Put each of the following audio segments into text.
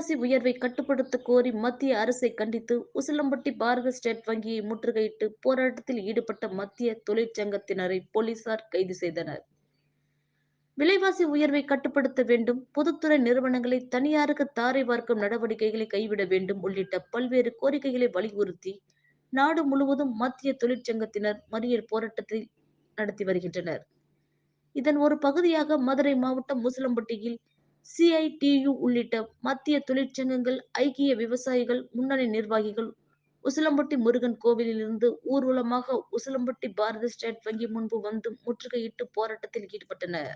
விலைவாசி உயர்வை கட்டுப்படுத்த கோரி மத்திய அரசை கண்டித்து உசிலம்பட்டி பாரத ஸ்டேட் வங்கியை முற்றுகையிட்டு போராட்டத்தில் ஈடுபட்ட மத்திய தொழிற்சங்கத்தினரை போலீசார் கைது செய்தனர். விலைவாசி உயர்வை கட்டுப்படுத்த வேண்டும் பொதுத்துறை நிறுவனங்களை தனியாருக்கு தாரை பார்க்கும் நடவடிக்கைகளை கைவிட வேண்டும் உள்ளிட்ட பல்வேறு கோரிக்கைகளை வலியுறுத்தி நாடு முழுவதும் மத்திய தொழிற்சங்கத்தினர் மறியல் போராட்டத்தை நடத்தி வருகின்றனர். இதன் ஒரு பகுதியாக மதுரை மாவட்டம் முசலம்பட்டியில் சிஐடியு உள்ளிட்ட மத்திய தொழிற்சங்கங்கள் ஐக்கிய விவசாயிகள் முன்னணி நிர்வாகிகள் உசிலம்பட்டி முருகன் கோவிலிலிருந்து ஊர்வலமாக உசிலம்பட்டி பாரத ஸ்டேட் வங்கி முன்பு வந்து முற்றுகையிட்டு போராட்டத்தில் ஈடுபட்டனர்.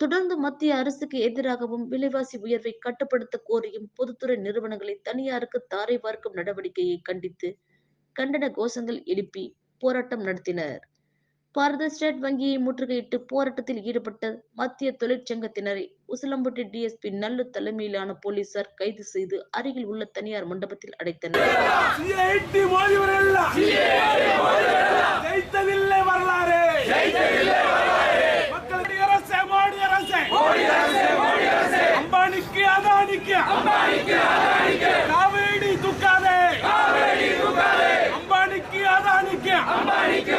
தொடர்ந்து மத்திய அரசுக்கு எதிராகவும் விலைவாசி உயர்வை கட்டுப்படுத்த கோரியும் பொதுத்துறை நிறுவனங்களை தனியாருக்கு தாரை பார்க்கும் நடவடிக்கையை கண்டித்து கண்டன கோஷங்கள் எழுப்பி போராட்டம் நடத்தினர். பாரத ஸ்டேட் வங்கியை முற்றுகையிட்டு போராட்டத்தில் ஈடுபட்ட மத்திய தொழிற்சங்கத்தினரை உசிலம்பட்டி டிஎஸ்பி நல்லு தலைமையிலான போலீசார் கைது செய்து அருகில் உள்ள தனியார் மண்டபத்தில் அடைத்தனர். அம்பானிக்கு அதானிக்கு அம்பானிக்கு அதானிக்கு. காவேடி துக்காதே. காவேடி துக்காதே அம்பானிக்கு அம்பானிக்கு